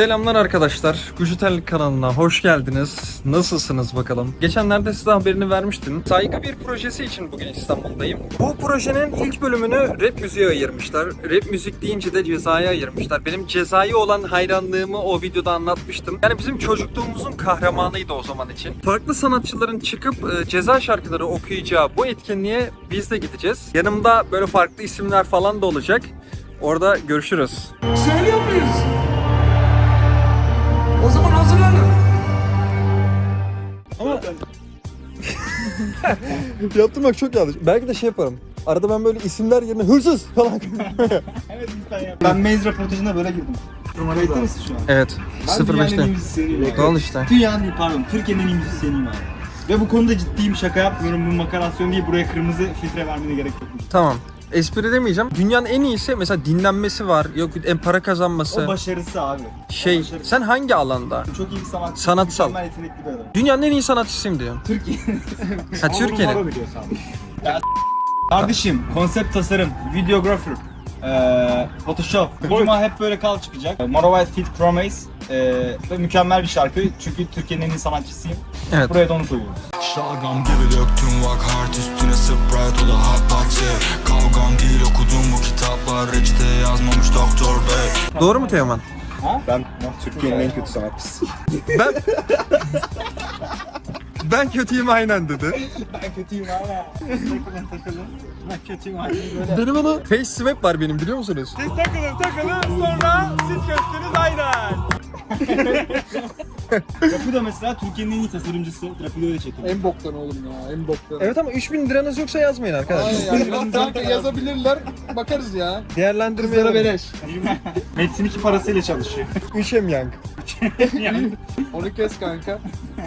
Selamlar arkadaşlar. Gujuterlik kanalına hoş geldiniz. Nasılsınız bakalım? Geçenlerde size haberini vermiştim. Saygı bir projesi için bugün İstanbul'dayım. Bu projenin ilk bölümünü rap müziğe ayırmışlar. Rap müzik deyince de cezaya ayırmışlar. Benim cezaya olan hayranlığımı o videoda anlatmıştım. Yani bizim çocukluğumuzun kahramanıydı o zaman için. Farklı sanatçıların çıkıp e, ceza şarkıları okuyacağı bu etkinliğe biz de gideceğiz. Yanımda böyle farklı isimler falan da olacak. Orada görüşürüz. Söylüyor muyuz? yaptırmak çok yanlış. Belki de şey yaparım. Arada ben böyle isimler yerine hırsız falan. Ben Maze röportajına böyle girdim. Kayıtta mısın şu an? evet. Ben dünyanın en iyi 05'te. müzisyeniyim. Al işte. Dünyanın iyi pardon, Türkiye'nin en iyi müzisyeniyim abi. Ve bu konuda ciddiyim, şaka yapmıyorum. Bu makarasyon değil, buraya kırmızı filtre vermene gerek yok. Tamam. Espri demeyeceğim. Dünyanın en iyisi mesela dinlenmesi var. Yok en para kazanması. O başarısı abi. O şey başarısı. sen hangi alanda? Çok iyi bir sanatçı. Sanatsal. Yetenekli bir adam. Dünyanın en iyi sanatçısıyım diyor. Türkiye. Ha Türkiye'nin. Kardeşim, konsept tasarım, videographer, eee Photoshop. Cuma hep böyle kal çıkacak. Morovite Fit Chromace. Eee ve mükemmel bir şarkı çünkü Türkiye'nin en iyi sanatçısıyım. Evet. Buraya da onu koyuyoruz. Şalgam gibi döktüm vak hard üstüne Sprite o da hot boxy Kavgam değil okudum bu kitaplar reçete yazmamış doktor bey Doğru mu Teoman? Ben Türkiye'nin en kötü sanatçısı. Ben Ben kötüyüm aynen dedi. Ben kötüyüm hala. Takılın takılın. Ben kötüyüm hala böyle. Benim onu face swap var benim biliyor musunuz? Siz takılın takılın sonra siz gösteriniz aynen. Rapido mesela Türkiye'nin en iyi tasarımcısı. Rapido'yu da çekin. En boktan oğlum ya, en boktan. Evet ama 3000 liranız yoksa yazmayın arkadaşlar. Aynen yani. Kanka yazabilirler, bakarız ya. Değerlendirme Kızlara beleş. Metin iki parasıyla çalışıyor. 3 em yank. yani Onu kes kanka.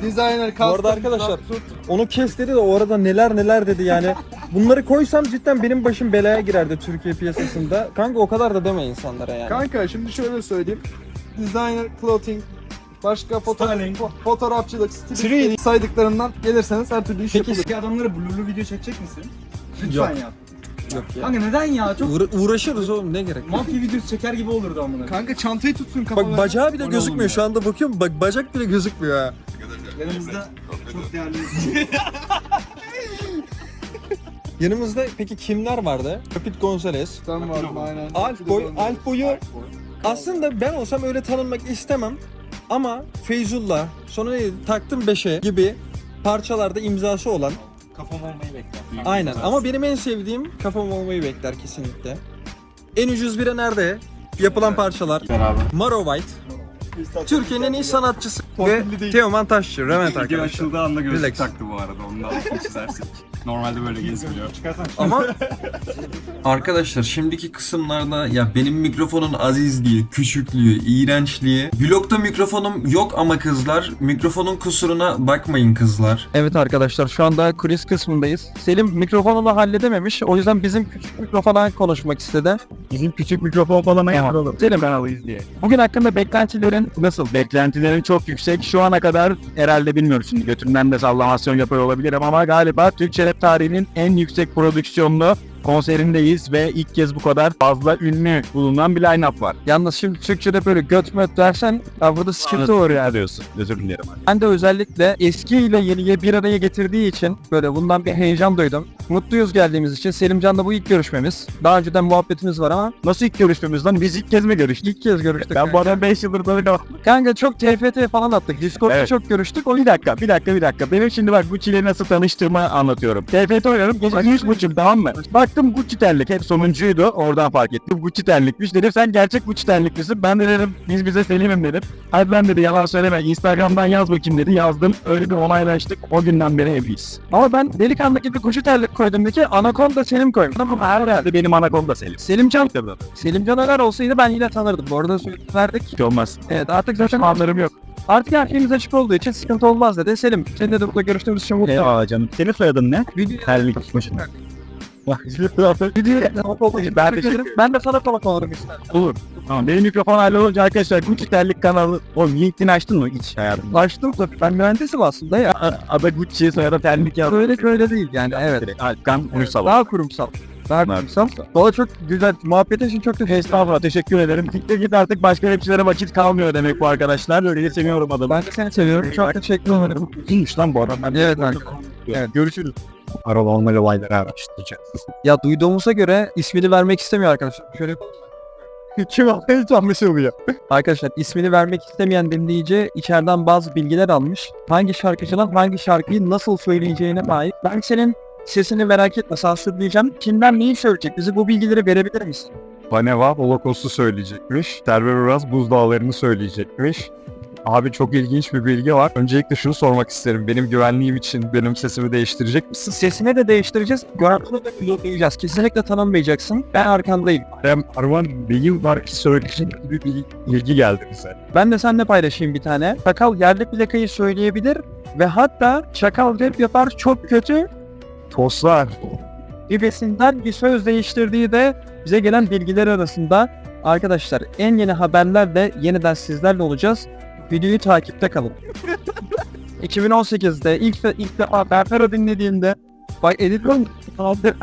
Designer, custom, arkadaşlar onu kes dedi de o arada neler neler dedi yani. Bunları koysam cidden benim başım belaya girerdi Türkiye piyasasında. Kanka o kadar da deme insanlara yani. Kanka şimdi şöyle söyleyeyim. Designer, clothing, başka foto Styling. fo- fotoğrafçılık, stilist 3D. saydıklarından gelirseniz her türlü iş Peki yapılır. Peki adamlara blurlu video çekecek misin? Lütfen Yok. yap. Yok ya. Kanka neden ya? Çok Uğra- uğraşırız oğlum ne gerek? mafya videosu çeker gibi olurdu amına. Kanka çantayı tutsun kafana. Bak bacağı bile O ne gözükmüyor oğlum şu anda bakıyorum bak bacak bile gözükmüyor ha. Yanımızda çok değerli Yanımızda peki kimler vardı? Rapid Gonzalez. Ben varım aynen. Alp boy, boyu aslında ben olsam öyle tanınmak istemem. Ama Feyzullah, sonra neydi? Taktım 5'e gibi parçalarda imzası olan kafam olmayı bekler. Aynen ama benim en sevdiğim kafam olmayı bekler kesinlikle. En ucuz bire nerede? Yapılan parçalar. Maro White. Türkiye'nin en iyi sanatçısı. Ve Teoman Taşçı. Rement Video arkadaşlar. açıldığı anda Relax. gözlük taktı bu arada. Onu da altını çizersek. Normalde böyle gezmiyor. Ama Arkadaşlar şimdiki kısımlarda ya benim mikrofonun azizliği, küçüklüğü, iğrençliği. Vlogda mikrofonum yok ama kızlar. Mikrofonun kusuruna bakmayın kızlar. Evet arkadaşlar şu anda kulis kısmındayız. Selim mikrofonunu halledememiş. O yüzden bizim küçük mikrofona konuşmak istedi. Bizim küçük mikrofon falan ayarlayalım. Selim kanalıyız diye. Bugün hakkında beklentilerin nasıl? Beklentilerin çok yüksek. Şu ana kadar herhalde bilmiyoruz şimdi götümden de sallamasyon yapıyor olabilirim ama galiba Türkçe rap tarihinin en yüksek prodüksiyonlu konserindeyiz ve ilk kez bu kadar fazla ünlü bulunan bir line-up var. Yalnız şimdi Türkçe'de böyle göt möt dersen ya burada sıkıntı olur. oraya diyorsun. Özür dilerim. Ben de özellikle eski ile yeniye bir araya getirdiği için böyle bundan bir heyecan duydum. Mutluyuz geldiğimiz için. Selimcan'la bu ilk görüşmemiz. Daha önceden muhabbetimiz var ama Nasıl ilk görüşmemiz lan? Biz ilk kez mi görüştük? ilk kez görüştük. Ben bu adamı 5 yıldır tanıyorum. Kanka çok TFT falan attık. Discord'da Evet. çok görüştük. O Bir dakika, bir dakika, bir dakika. Benim şimdi bak Gucci ile nasıl tanıştığımı anlatıyorum. TFT oynuyorum, gece üç buçuk tamam mı? Baktım Gucci terlik, hep sonuncuydu. Oradan fark ettim. Gucci terlikmiş. Dedim sen gerçek Gucci terliklisin. Ben de dedim biz bize Selim'im dedim. Hadi ben dedi yalan söyleme. Instagram'dan yaz bakayım dedi. Yazdım. Öyle bir onaylaştık. O günden beri evliyiz. Ama ben delikanlı gibi koşu terlik koydum ki Anaconda Selim koymuş. Ama herhalde benim anakonda Selim. Selimcan, Tabii. Selimcan Öner olsaydı ben yine tanırdım. Bu arada verdik. Hiç olmaz. Evet artık zaten Anlarım yok. artık her şeyimiz açık olduğu için sıkıntı olmaz dedi. Selim seninle de burada görüştüğümüz için mutluyum. Eyvallah canım. Senin soyadın ne? Video Terlik. Boşuna. Bak, ben de, ben de sana kolak olurum işte. Olur. Tamam benim mikrofon hallolunca arkadaşlar Gucci terlik kanalı. Oğlum LinkedIn açtın mı hiç hayatında? Açtım tabii. Ben mühendisim aslında ya. A- Ada Gucci soyadı terlik yaz. Öyle öyle değil yani evet. Direkt Alpkan Uysal. Daha kurumsal. Vermem. Valla çok güzel. Muhabbetin için çok teşekkür Estağfurullah teşekkür ederim. Siktir git artık başka rapçilere vakit kalmıyor demek bu arkadaşlar. Öyle de seviyorum adamı. Ben de seni seviyorum. Çok teşekkür ederim. İyiymiş lan bu adam. Ben Evet kanka. Evet görüşürüz. Paranormal olayları araştıracağız. Ya duyduğumuza göre ismini vermek istemiyor arkadaşlar. Şöyle yapalım? Kim almayı tanımış oluyor. Arkadaşlar ismini vermek istemeyen dinleyici içeriden bazı bilgiler almış. Hangi şarkıcının hangi şarkıyı nasıl söyleyeceğine dair. Ben senin sesini merak etme sansürleyeceğim. Kimden neyi söyleyecek? Bize bu bilgileri verebilir misin? Vaneva Holocaust'u söyleyecekmiş. Server Uraz buzdağlarını söyleyecekmiş. Abi çok ilginç bir bilgi var. Öncelikle şunu sormak isterim. Benim güvenliğim için benim sesimi değiştirecek misin? Sesini de değiştireceğiz. Görüntünü de pilotlayacağız. Kesinlikle tanınmayacaksın. Ben arkandayım. Hem Arvan bilgi var ki söyleyecek gibi bir bilgi geldi bize. Ben de seninle paylaşayım bir tane. Çakal yerli plakayı söyleyebilir ve hatta Çakal rap yapar çok kötü Toslar. gibisinden bir söz değiştirdiği de bize gelen bilgiler arasında. Arkadaşlar en yeni haberlerle yeniden sizlerle olacağız. Videoyu takipte kalın. 2018'de ilk ilk defa Berfero dinlediğimde Bak editör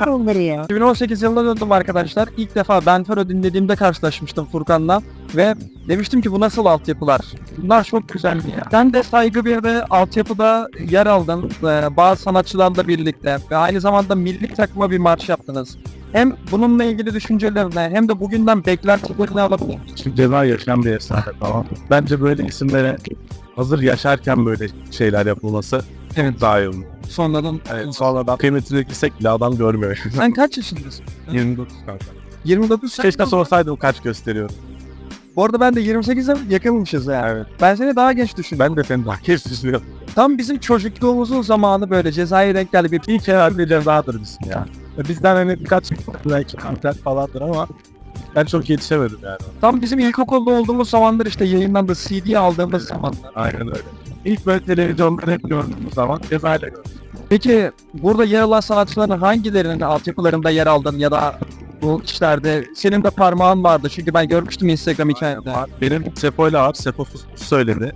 onları ya. 2018 yılına döndüm arkadaşlar. İlk defa Benfero dinlediğimde karşılaşmıştım Furkan'la ve demiştim ki bu nasıl altyapılar? Bunlar çok güzeldi ya. Sen de saygı bir de altyapıda yer aldın. Ee, bazı sanatçılarla birlikte ve aynı zamanda milli takıma bir marş yaptınız. Hem bununla ilgili düşüncelerini hem de bugünden beklentilerini alabilir. Şimdi ceza yaşayan bir efsane tamam. Bence böyle isimlere hazır yaşarken böyle şeyler yapılması Evet. daha iyi olur. Sonradan Evet, sonradan kıymetini yüksek bile adam görmüyor. Sen kaç yaşındasın? 29 kanka. 29 Keşke sorsaydım kaç gösteriyorum. Bu arada ben de 28'e yakınmışız yani. Evet. Ben seni daha genç düşünüyorum. Ben de seni daha geç düşünüyorum. Tam bizim çocukluğumuzun zamanı böyle cezaya denk geldi bir İlk herhalde cezadır bizim ya. Bizden hani birkaç belki kanter falandır ama ben çok yetişemedim yani. Tam bizim ilkokulda olduğumuz zamanlar işte yayınlandı CD aldığımız zamanlar. Aynen öyle. İlk böyle televizyonda hep gördüğümüz zaman cezayla gördüm. Peki burada yer alan sanatçıların hangilerinin altyapılarında yer aldın ya da bu işlerde senin de parmağın vardı çünkü ben görmüştüm Instagram hikayende. Benim Sefo'yla var. Sefo söyledi.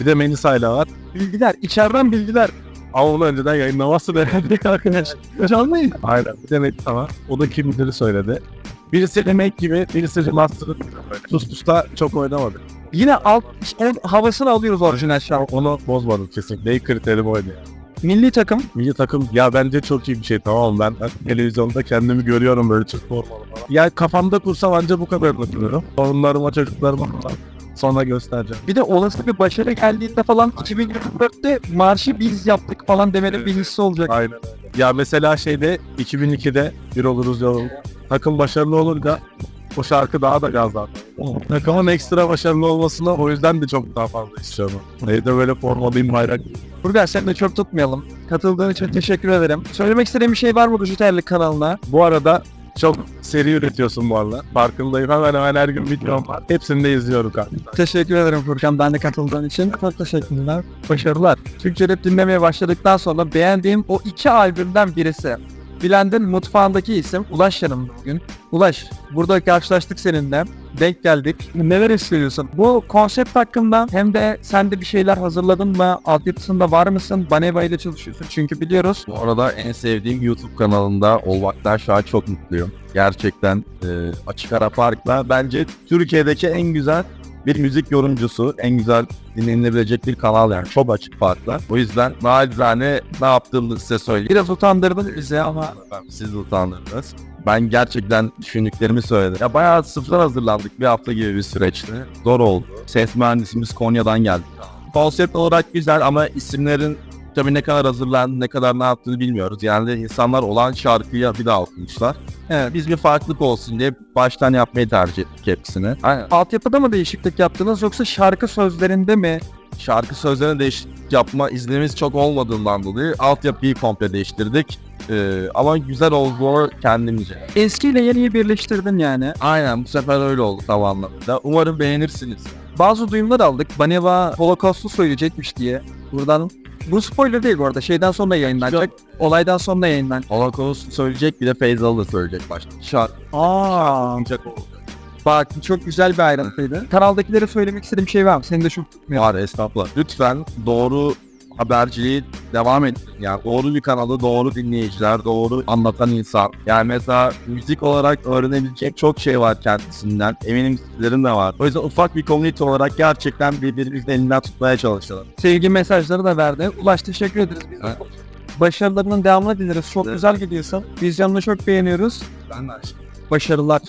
Bir de Melisa'yla var. Bilgiler, içeriden bilgiler. Ama onu önceden yayınlamazsın herhalde arkadaş. Canlıyım. Aynen. Bir de Melisa var. O da kimleri söyledi. Birisi Demek gibi, birisi Remaster'ın böyle. Sus Pus'ta çok oynamadı. Yine alt şey, havasını alıyoruz orijinal şarkı. Onu bozmadım kesinlikle. İlk kriterim oydu yani. Milli takım Milli takım ya bence çok iyi bir şey tamam ben, ben televizyonda kendimi görüyorum böyle Türk formalı falan. Ya kafamda kursam anca bu kadar bakıyorum. Torunlarıma çocuklarıma falan. Sonra göstereceğim. bir de olası bir başarı geldiğinde falan 2024'te marşı biz yaptık falan demenin bir hissi olacak. Aynen öyle. Ya mesela şeyde 2002'de bir oluruz yolun takım başarılı olunca o şarkı daha da gazlandı. Takımın ekstra başarılı olmasına o yüzden de çok daha fazla istiyorum. Evde böyle formalıyım bayrak. Burger seni de çok tutmayalım. Katıldığın için teşekkür ederim. Söylemek istediğin bir şey var mı Rujiterlik kanalına? Bu arada çok seri üretiyorsun bu arada. Farkındayım hemen hemen her gün videom var. Hepsini de izliyorum kanka. Teşekkür ederim Furkan ben de katıldığın için. Çok teşekkürler. Başarılar. Türkçe rap dinlemeye başladıktan sonra beğendiğim o iki albümden birisi. Bilend'in mutfağındaki isim Ulaş yanımda bugün. Ulaş, burada karşılaştık seninle. Denk geldik. Neler hissediyorsun? Bu konsept hakkında hem de sen de bir şeyler hazırladın mı? Altyapısında var mısın? Baneva ile çalışıyorsun. Çünkü biliyoruz. Bu arada en sevdiğim YouTube kanalında olmaktan şu an çok mutluyum. Gerçekten e, Açık Ara Park'la bence Türkiye'deki en güzel bir müzik yorumcusu, en güzel dinlenilebilecek bir kanal yani çok açık farkla. O yüzden nacizane ne yaptığımı size söyleyeyim. Biraz utandırdın bizi ama siz de utandınız. Ben gerçekten düşündüklerimi söyledim. Ya bayağı sıfırdan hazırlandık bir hafta gibi bir süreçti. Zor oldu. Ses mühendisimiz Konya'dan geldi. Konsept olarak güzel ama isimlerin tabii ne kadar hazırlandı, ne kadar ne yaptığını bilmiyoruz. Yani insanlar olan şarkıya bir daha okumuşlar. Evet. Biz bir farklılık olsun diye baştan yapmayı tercih ettik hepsini. Aynen. Altyapıda mı değişiklik yaptınız yoksa şarkı sözlerinde mi? Şarkı sözlerine değişiklik yapma iznimiz çok olmadığından dolayı altyapıyı komple değiştirdik. Ee, ama güzel oldu kendimce. Eskiyle yeniyi birleştirdin yani. Aynen bu sefer öyle oldu tam anlamda. Umarım beğenirsiniz. Bazı duyumlar aldık. Baneva Holocaust'u söyleyecekmiş diye. Buradan bu spoiler değil bu arada. Şeyden sonra yayınlanacak. Olaydan sonra yayınlanacak. Holocaust söyleyecek bir de Feyzal da söyleyecek başta. Şarkı Aa, ancak bak çok güzel bir ayrıntıydı. Kanaldakilere söylemek istediğim şey var mı? Seni de çok tutmuyor. Var estağfurullah. Lütfen doğru haberciliği devam ettin. Yani doğru bir kanalı, doğru dinleyiciler, doğru anlatan insan. Yani mesela müzik olarak öğrenebilecek çok şey var kendisinden. Eminim sizlerin de var. O yüzden ufak bir community olarak gerçekten birbirimizin elinden tutmaya çalışalım. Sevgi mesajları da verdi. Ulaş teşekkür ederiz. Biz Evet. Başarılarının devamını dileriz. Çok Evet. güzel gidiyorsun. Vizyonunu çok beğeniyoruz. Ben de Başarılar.